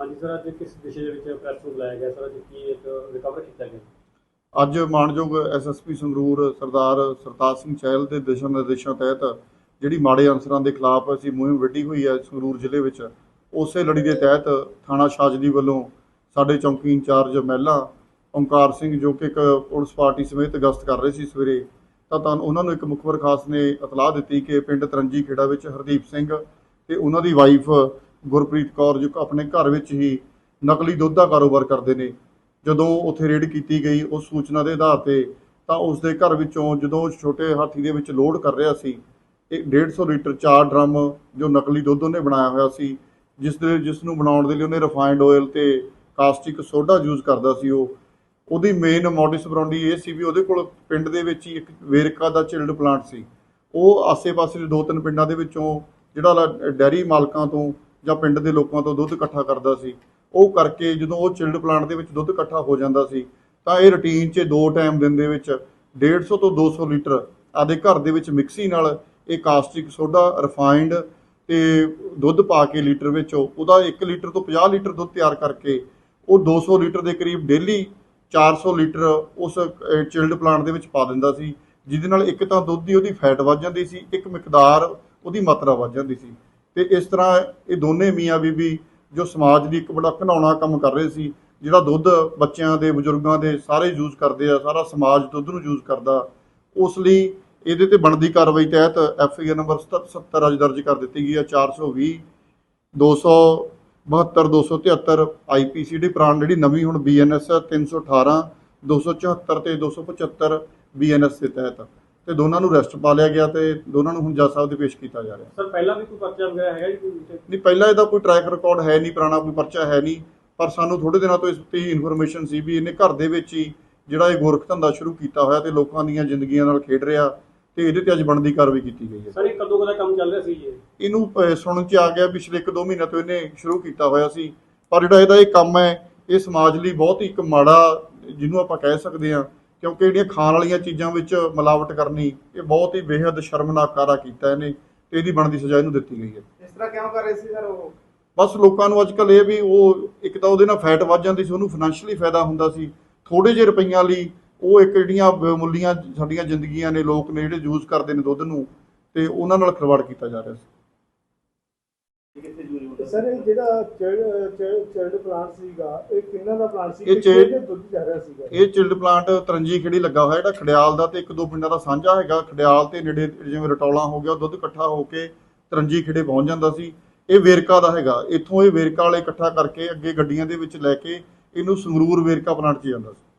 ਹਾਂਜੀ ਸਰ, ਅੱਜ ਕਿਸ ਵਿਸ਼ੇ ਦੇ ਵਿੱਚ ਪ੍ਰੈਸ ਨੂੰ ਬੁਲਾਇਆ ਗਿਆ? ਸਰ, ਅੱਜ ਕੀ ਇੱਕ ਰਿਕਵਰ ਕੀਤਾ ਗਿਆ? ਅੱਜ ਮਾਨਯੋਗ ਐਸਐਸਪੀ ਸੰਗਰੂਰ ਸਰਦਾਰ ਸਰਤਾਜ ਸਿੰਘ ਚਹਿਲ ਦੇ ਦਿਸ਼ਾ ਨਿਰਦੇਸ਼ਾਂ ਤਹਿਤ ਜਿਹੜੀ ਮਾੜੇ ਅਨਸਰਾਂ ਦੇ ਖਿਲਾਫ ਅਸੀਂ ਮੁਹਿੰਮ ਵਿੱਢੀ ਹੋਈ ਹੈ ਸੰਗਰੂਰ ਜ਼ਿਲ੍ਹੇ ਵਿੱਚ, ਉਸੇ ਲੜੀ ਦੇ ਤਹਿਤ ਥਾਣਾ ਸ਼ਾਜਲੀ ਵੱਲੋਂ ਸਾਡੇ ਚੌਂਕੀ ਇੰਚਾਰਜ ਮਹਿਲਾ ਓਮਕਾਰ ਸਿੰਘ ਜੋ ਕਿ ਇੱਕ ਪੁਲਿਸ ਪਾਰਟੀ ਸਮੇਤ ਗਸ਼ਤ ਕਰ ਰਹੇ ਸੀ ਸਵੇਰੇ, ਤਾਂ ਤਾਂ ਉਹਨਾਂ ਨੂੰ ਇੱਕ ਮੁਖਬਰ ਖਾਸ ਨੇ ਇਤਲਾਹ ਦਿੱਤੀ ਕਿ ਪਿੰਡ ਤਰੰਜੀ ਖੇੜਾ ਵਿੱਚ ਹਰਦੀਪ ਸਿੰਘ ਤੇ ਉਹਨਾਂ ਦੀ ਵਾਈਫ ਗੁਰਪ੍ਰੀਤ ਕੌਰ ਜੋ ਆਪਣੇ ਘਰ ਵਿੱਚ ਹੀ ਨਕਲੀ ਦੁੱਧ ਦਾ ਕਾਰੋਬਾਰ ਕਰਦੇ ਨੇ। ਜਦੋਂ ਉੱਥੇ ਰੇਡ ਕੀਤੀ ਗਈ ਉਸ ਸੂਚਨਾ ਦੇ ਆਧਾਰ ਤੇ, ਤਾਂ ਉਸ ਦੇ ਘਰ ਵਿੱਚੋਂ ਜਦੋਂ ਛੋਟੇ ਹਾਥੀ ਦੇ ਵਿੱਚ ਲੋਡ ਕਰ ਰਿਹਾ ਸੀ, ਇਹ 150 ਲੀਟਰ ਚਾਰ ਡਰਮ ਜੋ ਨਕਲੀ ਦੁੱਧ ਉਹਨੇ ਬਣਾਇਆ ਹੋਇਆ ਸੀ, ਜਿਸ ਦੇ ਜਿਸ ਨੂੰ ਬਣਾਉਣ ਦੇ ਲਈ ਉਹਨੇ ਰਿਫਾਈਨਡ ਆਇਲ ਤੇ ਕਾਸਟਿਕ ਸੋਡਾ ਯੂਜ਼ ਕਰਦਾ ਸੀ ਉਹ। ਉਹਦੀ ਮੇਨ ਮੋਡਿਸ ਬਰਾਉਂਡੀ ਇਹ ਸੀ ਵੀ ਉਹਦੇ ਕੋਲ ਪਿੰਡ ਦੇ ਵਿੱਚ ਹੀ ਇੱਕ ਵੇਰਕਾ ਦਾ ਚਿਲਡ ਪਲਾਂਟ ਸੀ। ਉਹ ਆਸੇ-ਪਾਸੇ ਦੇ ਦੋ ਤਿੰਨ ਪਿੰਡਾਂ ਦੇ ਵਿੱਚੋਂ ਜਿਹੜਾ ਡੈਰੀ ਮਾਲਕਾਂ ਤੋਂ ਜਾਂ ਪਿੰਡ ਦੇ ਲੋਕਾਂ ਤੋਂ ਦੁੱਧ ਇਕੱਠਾ ਕਰਦਾ ਸੀ, ਉਹ ਕਰਕੇ ਜਦੋਂ ਉਹ ਚਿਲਡ ਪਲਾਂਟ ਦੇ ਵਿੱਚ ਦੁੱਧ ਇਕੱਠਾ ਹੋ ਜਾਂਦਾ ਸੀ, ਤਾਂ ਇਹ ਰੁਟੀਨ 'ਚ ਦੋ ਟਾਈਮ ਦਿਨ ਦੇ ਵਿੱਚ 150 ਤੋਂ 200 ਲੀਟਰ ਆਦੇ ਘਰ ਦੇ ਵਿੱਚ ਮਿਕਸੀ ਨਾਲ ਇਹ ਕਾਸਟਿਕ ਸੋਡਾ ਰਿਫਾਈਨਡ ਤੇ ਦੁੱਧ ਪਾ ਕੇ ਲੀਟਰ ਵਿੱਚ ਉਹਦਾ 1 ਲੀਟਰ ਤੋਂ 50 ਲੀਟਰ ਦੁੱਧ ਤਿਆਰ ਕਰਕੇ ਉਹ 200 ਲੀਟਰ ਦੇ ਕਰੀਬ ਡੇਲੀ 400 ਲੀਟਰ ਉਸ ਚਿਲਡ ਪਲਾਂਟ ਦੇ ਵਿੱਚ ਪਾ ਦਿੰਦਾ ਸੀ, ਜਿਹਦੇ ਨਾਲ ਇੱਕ ਤਾਂ ਦੁੱਧ ਦੀ ਉਹਦੀ ਫੈਟ ਵੱਧ ਜਾਂਦੀ ਸੀ, ਇੱਕ ਮਿਕਦਾਰ ਉਹਦੀ ਮਾਤਰਾ ਵੱਧ ਜਾਂਦੀ ਸੀ। ਤੇ ਇਸ ਤਰ੍ਹਾਂ ਇਹ ਦੋਨੇ ਮੀਆਂ ਬੀਬੀ ਜੋ ਸਮਾਜ ਦੀ ਇੱਕ ਬੜਾ ਘਿਨਾਉਣਾ ਕੰਮ ਕਰ ਰਹੇ ਸੀ, ਜਿਹੜਾ ਦੁੱਧ ਬੱਚਿਆਂ ਦੇ, ਬਜ਼ੁਰਗਾਂ ਦੇ ਸਾਰੇ ਯੂਜ਼ ਕਰਦੇ ਆ, ਸਾਰਾ ਸਮਾਜ ਦੁੱਧ ਨੂੰ ਯੂਜ਼ ਕਰਦਾ, ਉਸ ਲਈ ਇਹਦੇ ਤੇ ਬਣਦੀ ਕਾਰਵਾਈ ਤਹਿਤ ਐਫ ਆਈ ਆਰ ਨੰਬਰ 77 ਅੱਜ ਦਰਜ ਕਰ ਦਿੱਤੀ ਗਈ ਹੈ 420 272 273 ਆਈਪੀਸੀ ਦੀ ਪ੍ਰਾਣ ਜਿਹੜੀ ਨਵੀਂ ਹੁਣ ਬੀਐਨਐਸ 318 274 ਤੇ 275 ਬੀਐਨਐਸ ਦੇ ਤਹਿਤ। ਤੇ ਦੋਨਾਂ ਨੂੰ ਅਰੈਸਟ ਪਾ ਲਿਆ ਗਿਆ ਤੇ ਦੋਨਾਂ ਨੂੰ ਹੁਣ ਜੱਜ ਸਾਹਿਬ ਦੇ ਪੇਸ਼ ਕੀਤਾ ਜਾ ਰਿਹਾ ਸਰ ਪਹਿਲਾਂ ਵੀ ਕੋਈ ਪਰਚਾ ਵਗੈਰਾ ਹੈਗਾ ਜੀ ਕੋਈ ਉੱਥੇ? ਨਹੀਂ ਪਹਿਲਾਂ ਇਹਦਾ ਕੋਈ ਟਰੈਕ ਰਿਕਾਰਡ ਹੈ ਨਹੀਂ ਪੁਰਾਣਾ ਕੋਈ ਪਰਚਾ ਹੈ ਨਹੀਂ ਪਰ ਸਾਨੂੰ ਥੋੜੇ ਦਿਨਾਂ ਤੋਂ ਇਸ ਤੇ ਇਨਫੋਰਮੇਸ਼ਨ ਸੀ ਵੀ ਇਹਨੇ ਘਰ ਦੇ ਵਿੱਚ ਹੀ ਜਿਹੜਾ ਇਹ ਗੋਰਖ ਧੰਦਾ ਸ਼ੁਰੂ ਕੀਤਾ ਹੋਇਆ ਤੇ ਲੋਕਾਂ ਦੀਆਂ ਜ਼ਿੰਦਗੀਆਂ ਨਾਲ ਖੇਡ ਰਿਹਾ ਤੇ ਇਹਦੇ ਤੇ ਅੱਜ ਬਣਦੀ ਕਾਰਵਾਈ ਕੀਤੀ ਗਈ ਹੈ ਸਰ ਇਹ ਕਦੋਂ ਕਦਾ ਕੰਮ ਚੱਲ ਰਿਹਾ ਸੀ ਜੀ ਇਹ? ਇਹਨੂੰ ਅਹ, ਸੁਣਨ ਚ ਆ ਗਿਆ ਪਿਛਲੇ 1-2 ਮਹੀਨੇ ਤੋਂ ਇਹਨੇ ਸ਼ੁਰੂ ਕੀਤਾ ਹੋਇਆ ਸੀ ਪਰ ਜਿਹੜਾ ਇਹਦਾ ਇਹ ਕੰਮ ਹੈ ਇਹ ਸਮਾਜ ਲਈ ਬਹੁਤ ਹੀ ਇੱਕ ਮਾੜਾ ਜਿਹਨੂੰ ਆਪਾਂ ਕਹਿ ਸਕਦੇ ਹਾਂ ਕਿਉਂਕਿ ਜਿਹੜੀਆਂ ਖਾਣ ਵਾਲੀਆਂ ਚੀਜ਼ਾਂ ਵਿੱਚ ਮਿਲਾਵਟ ਕਰਨੀ ਇਹ ਬਹੁਤ ਹੀ ਬੇਹੱਦ ਸ਼ਰਮਨਾਕ ਕਾਰਾ ਕੀਤਾ ਇਹਨੇ ਤੇ ਇਹਦੀ ਬਣਦੀ ਸਜ਼ਾ ਇਹਨੂੰ ਦਿੱਤੀ ਗਈ ਹੈ। ਇਸ ਤਰ੍ਹਾਂ ਕਿਉਂ ਕਰ ਰਹੇ ਸੀ ਸਰ ਉਹ? ਬਸ ਲੋਕਾਂ ਨੂੰ ਅੱਜ ਕੱਲ੍ਹ ਇਹ ਵੀ ਉਹ ਇੱਕ ਤਾਂ ਉਹਦੇ ਨਾਲ ਫੈਟ ਵੱਧ ਜਾਂਦੀ ਸੀ ਉਹਨੂੰ ਫਾਈਨੈਂਸ਼ੀਅਲੀ ਫਾਇਦਾ ਹੁੰਦਾ ਸੀ। ਥੋੜੇ ਜਿਹੇ ਰੁਪਈਆਂ ਲਈ ਉਹ ਇੱਕ ਜਿਹੜੀਆਂ ਮੁੱਲੀਆਂ ਸਾਡੀਆਂ ਜ਼ਿੰਦਗੀਆਂ ਨੇ ਲੋਕ ਨੇ ਜਿਹੜੇ ਯੂਜ਼ ਕਰਦੇ ਨੇ ਦੁੱਧ ਨੂੰ ਤੇ ਉਹਨਾਂ ਨਾਲ ਖਿਲਵਾੜ ਕੀਤਾ ਜਾ ਰਿਹਾ ਸੀ। ਸਰ ਇਹ ਜਿਹੜਾ ਚਾਈਲਡ ਪਲਾਂਟ ਸੀਗਾ ਇਹ ਕਿੰਨਾ ਦਾ ਪਲਾਂਟ ਸੀ ਇਹ ਕਿੱਥੇ child- ਦੇ ਦੁੱਧ ਜਾ ਰਿਹਾ ਸੀਗਾ? ਇਹ ਚਿਲਡ ਪਲਾਂਟ ਤਰੰਜੀ ਖੇੜੀ ਲੱਗਾ ਹੋਇਆ ਜਿਹੜਾ ਖੜਿਆਲ ਦਾ ਤੇ ਇੱਕ ਦੋ ਪਿੰਡਾਂ ਦਾ ਸਾਂਝਾ ਹੈਗਾ। ਖੜਿਆਲ ਤੇ ਨੇੜੇ ਜਿਵੇਂ ਰਟੌਲਾ ਹੋ ਗਿਆ ਦੁੱਧ ਇਕੱਠਾ ਹੋ ਕੇ ਤਰੰਜੀ ਖੇੜੇ ਪਹੁੰਚ ਜਾਂਦਾ ਸੀ। ਇਹ ਵੇਰਕਾ ਦਾ ਹੈਗਾ। ਇੱਥੋਂ ਇਹ ਵੇਰਕਾ ਵਾਲੇ ਇਕੱਠਾ ਕਰਕੇ ਅੱਗੇ ਗੱਡੀਆਂ ਦੇ ਵਿੱਚ ਲੈ ਕੇ ਇਹਨੂੰ ਸੰਗਰੂਰ ਵੇਰਕਾ ਪਲਾਂਟ 'ਚ ਜਾਂਦਾ ਸੀ।